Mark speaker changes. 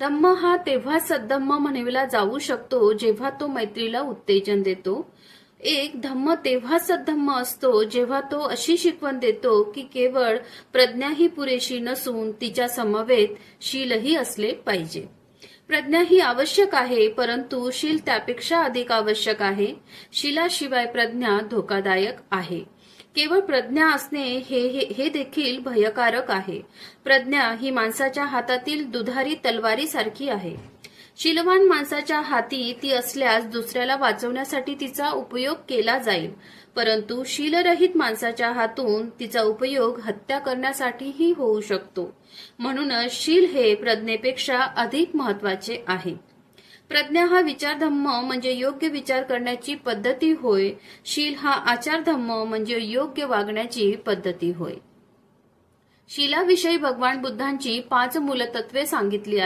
Speaker 1: धम्म हा तेव्हा सद्धम्म म्हणविला जाऊ शकतो जेव्हा तो मैत्रीला उत्तेजन देतो. एक धम्म तेव्हा सद्धम्म असतो जेव्हा तो अशी शिकवण देतो की केवळ प्रज्ञा ही पुरेशी नसून तिच्या समवेत शीलही असले पाहिजे. प्रज्ञा ही आवश्यक आहे परंतु शील त्यापेक्षा अधिक आवश्यक आहे. शिलाशिवाय प्रज्ञा धोकादायक आहे. केवळ प्रज्ञा असणे हे हे, हे देखील भयकारक आहे. प्रज्ञा ही माणसाच्या हातातील दुधारी तलवारीसारखी आहे. शिलवान माणसाच्या हाती ती असल्यास दुसऱ्याला वाचवण्यासाठी तिचा उपयोग केला जाईल. परंतु शीलरहित माणसाच्या हातून तिचा उपयोग हत्या करण्यासाठीही होऊ शकतो. म्हणूनच शील हे प्रज्ञेपेक्षा अधिक महत्त्वाचे आहे. प्रज्ञा हा विचारधम्म म्हणजे योग्य विचार करण्याची पद्धती होय. शील हा आचारधम्म म्हणजे योग्य वागण्याची पद्धती होय. शिलाविषयी भगवान बुद्धांची पाच मूलतत्वे सांगितली आहेत.